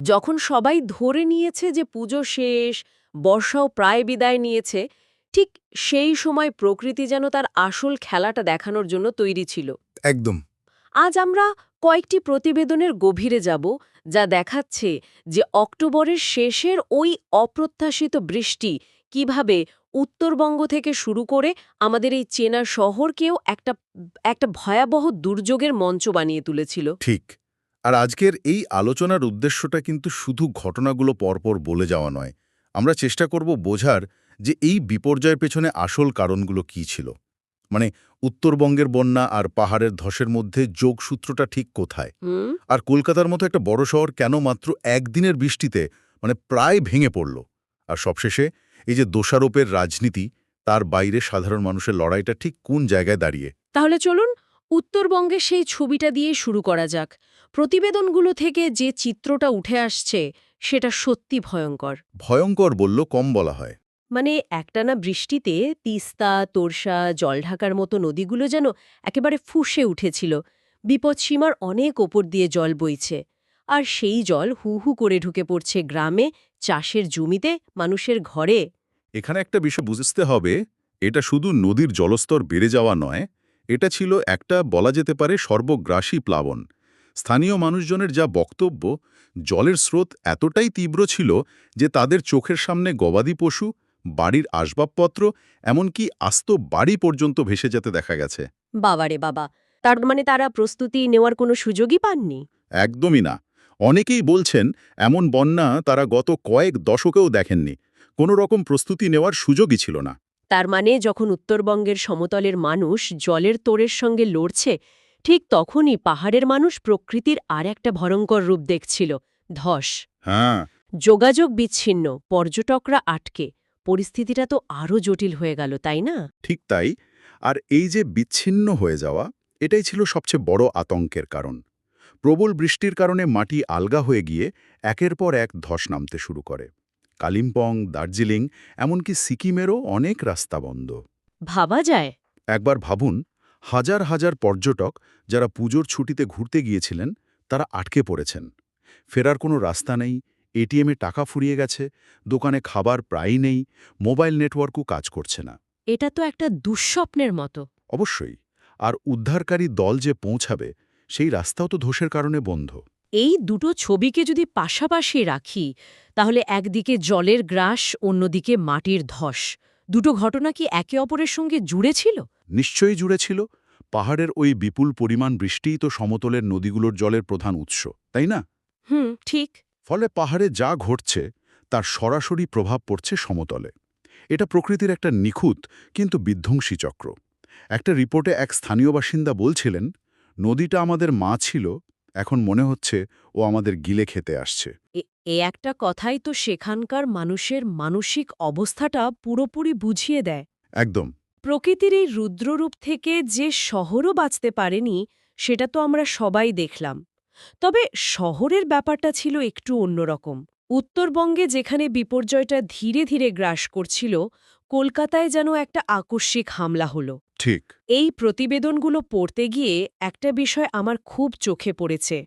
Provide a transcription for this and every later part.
যখন সবাই ধরে নিয়েছে যে পুজো শেষ বর্ষাও প্রায় বিদায় নিয়েছে ঠিক সেই সময় প্রকৃতি যেন তার আসল খেলাটা দেখানোর জন্য তৈরি ছিল। একদম। আজ আমরা কয়েকটি প্রতিবেদনের গভীরে যাব যা দেখাচ্ছে যে অক্টোবরের শেষের ওই অপ্রত্যাশিত বৃষ্টি কীভাবে উত্তরবঙ্গ থেকে শুরু করে আমাদের এই চেনা শহরকেও একটা একটা ভয়াবহ দুর্যোগের মঞ্চ বানিয়ে তুলেছিল। ঠিক। আর আজকের এই আলোচনার উদ্দেশ্যটা কিন্তু শুধু ঘটনাগুলো পরপর বলে যাওয়া নয়। আমরা চেষ্টা করব বোঝার যে এই বিপর্যয়ের পেছনে আসল কারণগুলো কি ছিল। মানে উত্তরবঙ্গের বন্যা আর পাহাড়ের ধসের মধ্যে যোগসূত্রটা ঠিক কোথায়? আর কলকাতার মতো একটা বড় শহর কেন মাত্র একদিনের বৃষ্টিতে মানে প্রায় ভেঙে পড়ল? আর সবশেষে এই যে দোষারোপের রাজনীতি তার বাইরে সাধারণ মানুষের লড়াইটা ঠিক কোন জায়গায় দাঁড়িয়ে? তাহলে চলুন উত্তরবঙ্গের সেই ছবিটা দিয়ে শুরু করা যাক। প্রতিবেদনগুলো থেকে যে চিত্রটা উঠে আসছে সেটা সত্যি ভয়ঙ্কর। ভয়ঙ্কর বলল কম বলা হয়। মানে একটানা বৃষ্টিতে তিস্তা তোরসা জলঢাকার মতো নদীগুলো যেন একেবারে ফুঁসে উঠেছিল। বিপদসীমার অনেক ওপর দিয়ে জল বইছে। আর সেই জল হু হু করে ঢুকে পড়ছে গ্রামে চাষের জমিতে মানুষের ঘরে। এখানে একটা বিষয় বুঝতে হবে এটা শুধু নদীর জলস্তর বেড়ে যাওয়া নয় এটা ছিল একটা বলা যেতে পারে সর্বগ্রাসী প্লাবন। স্থানীয় মানুষজনের যা বক্তব্য জলের স্রোত এতটাই তীব্র ছিল যে তাদের চোখের সামনে গবাদি পশু বাড়ির আসবাবপত্র এমনকি আস্ত বাড়ি পর্যন্ত ভেসে যেতে দেখা গেছে। বাবারে বাবা তার মানে তারা প্রস্তুতি নেওয়ার কোনো সুযোগই পাননি? একদমই না। অনেকেই বলছেন এমন বন্যা তারা গত কয়েক দশকেও দেখেননি। কোনো রকম প্রস্তুতি নেওয়ার সুযোগই ছিল না। তার মানে যখন উত্তরবঙ্গের সমতলের মানুষ জলের তোড়ের সঙ্গে লড়ছে ঠিক তখনই পাহাড়ের মানুষ প্রকৃতির আর একটা ভয়ঙ্কর রূপ দেখছিল ধস। হ্যাঁ। যোগাযোগ বিচ্ছিন্ন পর্যটকরা আটকে। পরিস্থিতিটা তো আরও জটিল হয়ে গেল তাই না? ঠিক তাই। আর এই যে বিচ্ছিন্ন হয়ে যাওয়া এটাই ছিল সবচেয়ে বড় আতঙ্কের কারণ। প্রবল বৃষ্টির কারণে মাটি আলগা হয়ে গিয়ে একের পর এক ধস নামতে শুরু করে। কালিম্পং দার্জিলিং এমনকি সিকিমেরও অনেক রাস্তা বন্ধ। ভাবা যায়। একবার ভাবুন হাজার হাজার পর্যটক যারা পুজোর ছুটিতে ঘুরতে গিয়েছিলেন তারা আটকে পড়েছেন। ফেরার কোনো রাস্তা নেই এটিএমে টাকা ফুরিয়ে গেছে দোকানে খাবার প্রায়ই নেই মোবাইল নেটওয়ার্কও কাজ করছে না। এটা তো একটা দুঃস্বপ্নের মতো। অবশ্যই আর উদ্ধারকারী দল যে পৌঁছাবে সেই রাস্তাও তো ধসের কারণে বন্ধ। এই দুটো ছবিকে যদি পাশাপাশি রাখি তাহলে একদিকে জলের গ্রাস অন্যদিকে মাটির ধস। দুটো ঘটনা কি একে অপরের সঙ্গে জুড়ে ছিল? নিশ্চয়ই জুড়ে ছিল। পাহাড়ের ওই বিপুল পরিমাণ বৃষ্টিই তো সমতলের নদীগুলোর জলের প্রধান উৎস তাই না? হুম ঠিক। ফলে পাহাড়ে যা ঘটছে তার সরাসরি প্রভাব পড়ছে সমতলে। এটা প্রকৃতির একটা নিখুঁত কিন্তু বিধ্বংসী চক্র। একটা রিপোর্টে এক স্থানীয় বাসিন্দা বলছিলেন নদীটা আমাদের মা ছিল এখন মনে হচ্ছে ও আমাদের গিলে খেতে আসছে। এ- একটা কথাই তো সেখানকার মানুষের মানসিক অবস্থাটা পুরোপুরি বুঝিয়ে দেয়। একদম। প্রকৃতির এই রুদ্ররূপ থেকে যে শহরও বাঁচতে পারেনি সেটা তো আমরা সবাই দেখলাম। তবে শহরের ব্যাপারটা ছিল একটু অন্যরকম। উত্তরবঙ্গে যেখানে বিপর্যয়টা ধীরে ধীরে গ্রাস করছিল কলকাতায় যেন একটা আকস্মিক হামলা হলো। ঠিক। এই প্রতিবেদনগুলো পড়তে গিয়ে একটা বিষয় আমার খুব চোখে পড়েছে।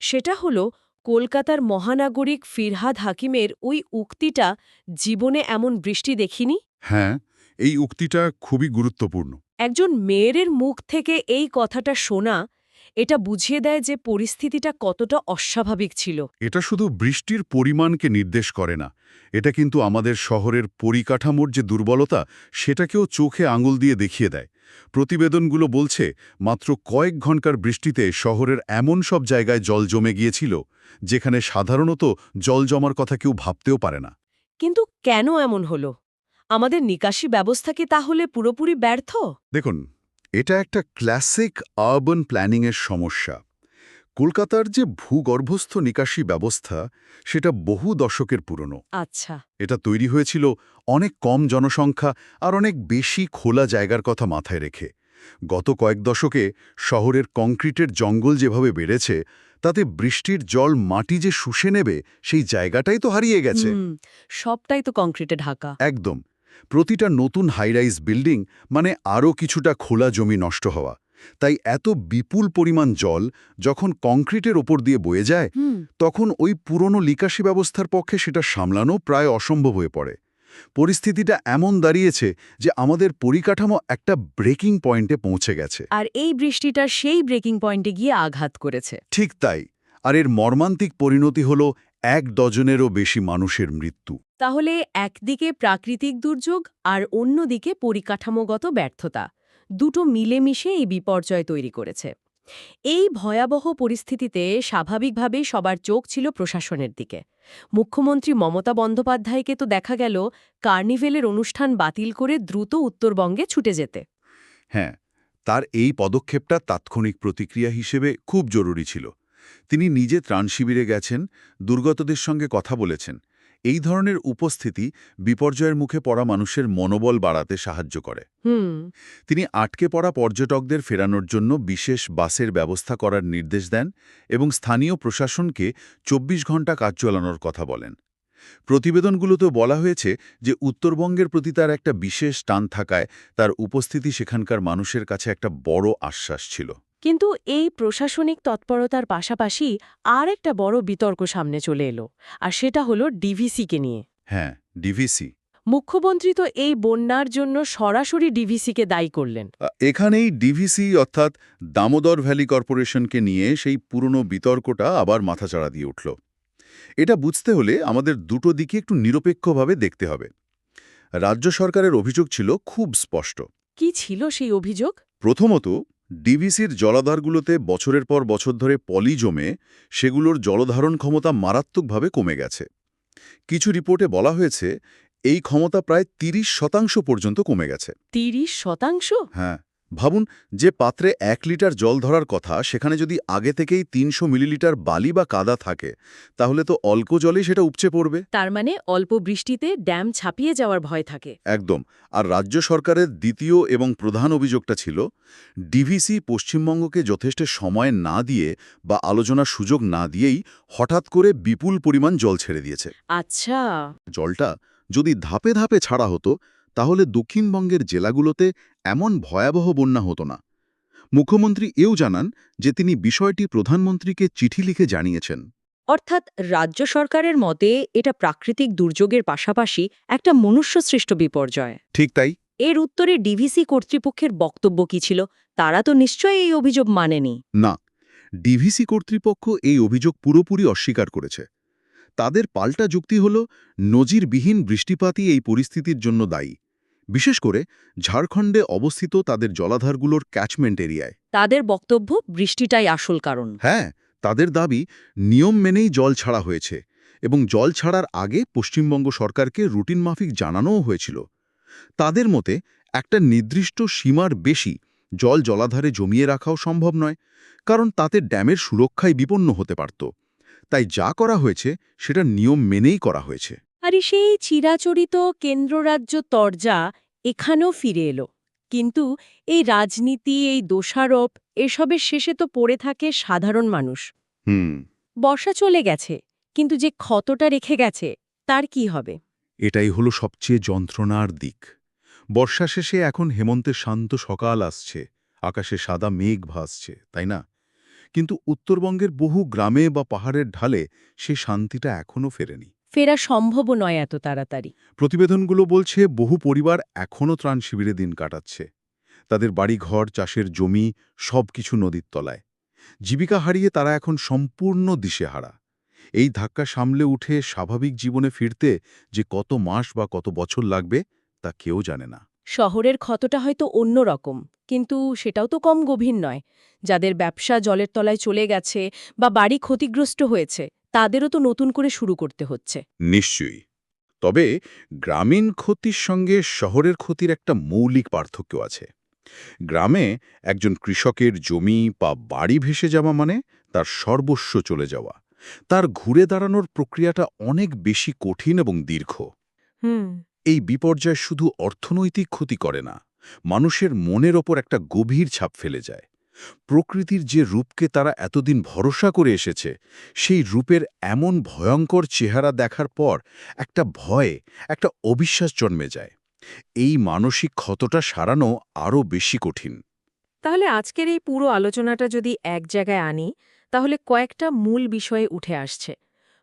সেটা হলো কলকাতার মহানাগরিক ফিরহাদ হাকিমের ওই উক্তিটা জীবনে এমন বৃষ্টি দেখিনি? হ্যাঁ এই উক্তিটা খুবই গুরুত্বপূর্ণ। একজন মেয়ের মুখ থেকে এই কথাটা শোনা এটা বুঝিয়ে দেয় যে পরিস্থিতিটা কতটা অস্বাভাবিক ছিল। এটা শুধু বৃষ্টির পরিমাণকে নির্দেশ করে না এটা কিন্তু আমাদের শহরের পরিকাঠামোর যে দুর্বলতা সেটাকেও চোখে আঙুল দিয়ে দেখিয়ে দেয়। প্রতিবেদনগুলো বলছে মাত্র কয়েক ঘণ্টার বৃষ্টিতে শহরের এমন সব জায়গায় জল জমে গিয়েছিল যেখানে সাধারণত জল জমার কথা কেউ ভাবতেও পারে না। কিন্তু কেন এমন হলো? আমাদের নিকাশি ব্যবস্থা কি তাহলে পুরোপুরি ব্যর্থ? দেখুন এটা একটা ক্লাসিক আরবান প্ল্যানিংয়ের সমস্যা। কলকাতার যে ভূগর্ভস্থ নিকাশি ব্যবস্থা সেটা বহু দশকের পুরনো। আচ্ছা। এটা তৈরি হয়েছিল অনেক কম জনসংখ্যা আর অনেক বেশি খোলা জায়গার কথা মাথায় রেখে। গত কয়েক দশকে শহরের কংক্রিটের জঙ্গল যেভাবে বেড়েছে তাতে বৃষ্টির জল মাটি যে শুষে নেবে সেই জায়গাটাই তো হারিয়ে গেছে। সবটাই তো কংক্রিটে ঢাকা। একদম। প্রতিটা নতুন হাইরাইজ বিল্ডিং মানে আরও কিছুটা খোলা জমি নষ্ট হওয়া। তাই এত বিপুল পরিমাণ জল যখন কংক্রিটের ওপর দিয়ে বয়ে যায় তখন ওই পুরনো নিকাশি ব্যবস্থার পক্ষে সেটা সামলানো প্রায় অসম্ভব হয়ে পড়ে। পরিস্থিতিটা এমন দাঁড়িয়েছে যে আমাদের পরিকাঠামো একটা ব্রেকিং পয়েন্টে পৌঁছে গেছে। আর এই বৃষ্টিটা সেই ব্রেকিং পয়েন্টে গিয়ে আঘাত করেছে। ঠিক তাই। আর এর মর্মান্তিক পরিণতি হল এক ডজনেরও বেশি মানুষের মৃত্যু। তাহলে একদিকে প্রাকৃতিক দুর্যোগ আর অন্যদিকে পরিকাঠামোগত ব্যর্থতা। দুটো মিলেমিশে এই বিপর্যয় তৈরি করেছে। এই ভয়াবহ পরিস্থিতিতে স্বাভাবিকভাবেই সবার চোখ ছিল প্রশাসনের দিকে। মুখ্যমন্ত্রী মমতা বন্দ্যোপাধ্যায়কে তো দেখা গেল কার্নিভেলের অনুষ্ঠান বাতিল করে দ্রুত উত্তরবঙ্গে ছুটে যেতে। হ্যাঁ তার এই পদক্ষেপটা তাৎক্ষণিক প্রতিক্রিয়া হিসেবে খুব জরুরি ছিল। তিনি নিজে ত্রাণ শিবিরে গেছেন দুর্গতদের সঙ্গে কথা বলেছেন। এই ধরনের উপস্থিতি বিপর্যয়ের মুখে পড়া মানুষের মনোবল বাড়াতে সাহায্য করে। তিনি আটকে পড়া পর্যটকদের ফেরানোর জন্য বিশেষ বাসের ব্যবস্থা করার নির্দেশ দেন এবং স্থানীয় প্রশাসনকে ২৪ ঘণ্টা কাজ চালানোর কথা বলেন। প্রতিবেদনগুলোতেও বলা হয়েছে যে উত্তরবঙ্গের প্রতি তার একটা বিশেষ টান থাকায় তার উপস্থিতি সেখানকার মানুষের কাছে একটা বড় আশ্বাস ছিল। কিন্তু এই প্রশাসনিক তৎপরতার পাশাপাশি আর একটা বড় বিতর্ক সামনে চলে এলো আর সেটা হলো ডিভিসিকে নিয়ে। হ্যাঁ ডিভিসি। মুখ্যমন্ত্রী তো এই বন্যার জন্য সরাসরি ডিভিসিকে দায়ী করলেন। এখানেই ডিভিসি অর্থাৎ দামোদর ভ্যালি কর্পোরেশনকে নিয়ে সেই পুরনো বিতর্কটা আবার মাথাচাড়া দিয়ে উঠল। এটা বুঝতে হলে আমাদের দুটো দিকে একটু নিরপেক্ষভাবে দেখতে হবে। রাজ্য সরকারের অভিযোগ ছিল খুব স্পষ্ট। কি ছিল সেই অভিযোগ? প্রথমত ডিভিসির জলাধারগুলোতে বছরের পর বছর ধরে পলি জমে সেগুলোর জলধারণ ক্ষমতা মারাত্মকভাবে কমে গেছে। কিছু রিপোর্টে বলা হয়েছে এই ক্ষমতা প্রায় ৩০ শতাংশ পর্যন্ত কমে গেছে। তিরিশ শতাংশ? হ্যাঁ। ভাবুন যে পাত্রে এক লিটার জল ধরার কথা সেখানে যদি আগে থেকেই তিনশো মিলিলিটার বালি বা কাদা থাকে তাহলে তো অল্প জলেই সেটা উপচে পড়বে। তার মানে অল্প বৃষ্টিতে ড্যাম ছাপিয়ে যাওয়ার ভয় থাকে। একদম। আর রাজ্য সরকারের দ্বিতীয় এবং প্রধান অভিযোগটা ছিল ডিভিসি পশ্চিমবঙ্গকে যথেষ্ট সময় না দিয়ে বা আলোচনার সুযোগ না দিয়েই হঠাৎ করে বিপুল পরিমাণ জল ছেড়ে দিয়েছে। আচ্ছা। জলটা যদি ধাপে ধাপে ছাড়া হতো তাহলে দক্ষিণবঙ্গের জেলাগুলোতে এমন ভয়াবহ বন্যা হতো না। মুখ্যমন্ত্রী এও জানান যে তিনি বিষয়টি প্রধানমন্ত্রীকে চিঠি লিখে জানিয়েছেন। অর্থাৎ রাজ্য সরকারের মতে এটা প্রাকৃতিক দুর্যোগের পাশাপাশি একটা মনুষ্যসৃষ্ট বিপর্যয়। ঠিক তাই। এর উত্তরে ডিভিসি কর্তৃপক্ষের বক্তব্য কি ছিল তারা তো নিশ্চয়ই এই অভিযোগ মানেনি। না ডিভিসি কর্তৃপক্ষ এই অভিযোগ পুরোপুরি অস্বীকার করেছে। তাদের পাল্টা যুক্তি হল নজিরবিহীন বৃষ্টিপাতই এই পরিস্থিতির জন্য দায়ী। বিশেষ করে ঝাড়খণ্ডে অবস্থিত তাদের জলাধারগুলোর ক্যাচমেন্ট এরিয়ায়। তাদের বক্তব্য বৃষ্টিটাই আসল কারণ। হ্যাঁ তাদের দাবি নিয়ম মেনেই জল ছাড়া হয়েছে এবং জল ছাড়ার আগে পশ্চিমবঙ্গ সরকারকে রুটিন মাফিক জানানোও হয়েছিল। তাদের মতে একটা নির্দিষ্ট সীমার বেশি জল জলাধারে জমিয়ে রাখাও সম্ভব নয় কারণ তাতে ড্যামের সুরক্ষায় বিপন্ন হতে পারত। তাই যা করা হয়েছে সেটা নিয়ম মেনেই করা হয়েছে। আর সেই চিরাচরিত কেন্দ্ররাজ্য তরজা এখানেও ফিরে এলো। কিন্তু এই রাজনীতি এই দোষারোপ এসবের শেষে তো পড়ে থাকে সাধারণ মানুষ। হুম। বর্ষা চলে গেছে কিন্তু যে ক্ষতটা রেখে গেছে তার কি হবে? এটাই হলো সবচেয়ে যন্ত্রণার দিক। বর্ষা শেষে এখন হেমন্তের শান্ত সকাল আসছে আকাশে সাদা মেঘ ভাসছে তাই না? কিন্তু উত্তরবঙ্গের বহু গ্রামে বা পাহাড়ের ঢালে সে শান্তিটা এখনও ফেরেনি। ফেরা সম্ভবও নয় এত তাড়াতাড়ি। প্রতিবেদনগুলো বলছে বহু পরিবার এখনও ত্রাণ শিবিরে দিন কাটাচ্ছে। তাদের বাড়িঘর চাষের জমি সব কিছু নদীর তলায়। জীবিকা হারিয়ে তারা এখন সম্পূর্ণ দিশেহারা। এই ধাক্কা সামলে উঠে স্বাভাবিক জীবনে ফিরতে যে কত মাস বা কত বছর লাগবে তা কেউ জানে না। শহরের ক্ষতটা হয়তো অন্য রকম কিন্তু সেটাও তো কম গভীর নয়। যাদের ব্যবসা জলের তলায় চলে গেছে বা বাড়ি ক্ষতিগ্রস্ত হয়েছে তাদেরও তো নতুন করে শুরু করতে হচ্ছে। নিশ্চয়ই। তবে গ্রামীণ ক্ষতির সঙ্গে শহরের ক্ষতির একটা মৌলিক পার্থক্য আছে। গ্রামে একজন কৃষকের জমি বা বাড়ি ভেসে যাওয়া মানে তার সর্বস্ব চলে যাওয়া। তার ঘুরে দাঁড়ানোর প্রক্রিয়াটা অনেক বেশি কঠিন এবং দীর্ঘ। হুম। এই বিপর্যয় শুধু অর্থনৈতিক ক্ষতি করে না মানুষের মনের ওপর একটা গভীর ছাপ ফেলে যায়। প্রকৃতির যে রূপকে তারা এতদিন ভরসা করে এসেছে সেই রূপের এমন ভয়ঙ্কর চেহারা দেখার পর একটা ভয়ে একটা অবিশ্বাস জন্মে যায়। এই মানসিক ক্ষতটা সারানো আরও বেশি কঠিন। তাহলে আজকের এই পুরো আলোচনাটা যদি এক জায়গায় আনি তাহলে কয়েকটা মূল বিষয়ে উঠে আসছে।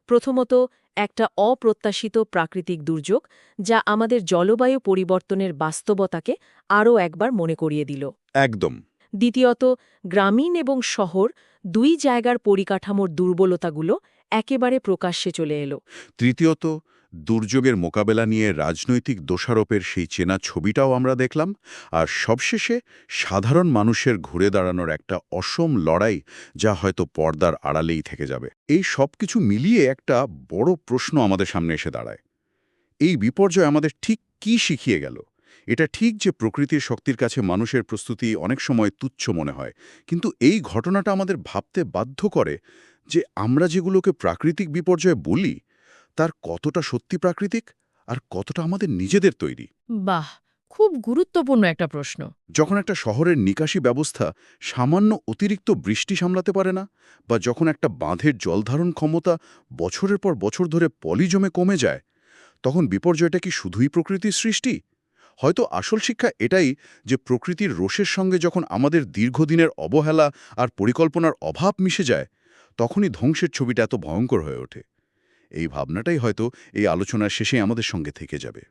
প্রথমত একটা অপ্রত্যাশিত প্রাকৃতিক দুর্যোগ যা আমাদের জলবায়ু পরিবর্তনের বাস্তবতাকে আরও একবার মনে করিয়ে দিল। একদম। দ্বিতীয়ত, গ্রামীণ এবং শহর দুই জায়গার পরিকাঠামোর দুর্বলতাগুলো একেবারে প্রকাশ্যে চলে এলো। তৃতীয়ত, দুর্যোগের মোকাবেলা নিয়ে রাজনৈতিক দোষারোপের সেই চেনা ছবিটাও আমরা দেখলাম, আর সবশেষে সাধারণ মানুষের ঘুরে দাঁড়ানোর একটা অসম লড়াই যা হয়তো পর্দার আড়ালেই থেকে যাবে। এই সব কিছু মিলিয়ে একটা বড় প্রশ্ন আমাদের সামনে এসে দাঁড়ায়। এই বিপর্যয় আমাদের ঠিক কি শিখিয়ে গেল? এটা ঠিক যে প্রকৃতির শক্তির কাছে মানুষের প্রস্তুতি অনেক সময় তুচ্ছ মনে হয় কিন্তু এই ঘটনাটা আমাদের ভাবতে বাধ্য করে যে আমরা যেগুলোকে প্রাকৃতিক বিপর্যয় বলি তার কতটা সত্যি প্রাকৃতিক আর কতটা আমাদের নিজেদের তৈরি? বাহ! খুব গুরুত্বপূর্ণ একটা প্রশ্ন। যখন একটা শহরের নিকাশি ব্যবস্থা সামান্য অতিরিক্ত বৃষ্টি সামলাতে পারে না বা যখন একটা বাঁধের জলধারণ ক্ষমতা বছরের পর বছর ধরে পলি জমে কমে যায় তখন বিপর্যয়টা কি শুধুই প্রকৃতির সৃষ্টি? হয়তো আসল শিক্ষা এটাই যে প্রকৃতির রোষের সঙ্গে যখন আমাদের দীর্ঘদিনের অবহেলা আর পরিকল্পনার অভাব মিশে যায়, তখনই ধ্বংসের ছবিটা এত ভয়ঙ্কর হয়ে ওঠে। এই ভাবনাটাই হয়তো এই আলোচনার শেষে আমাদের সঙ্গে থেকে যাবে।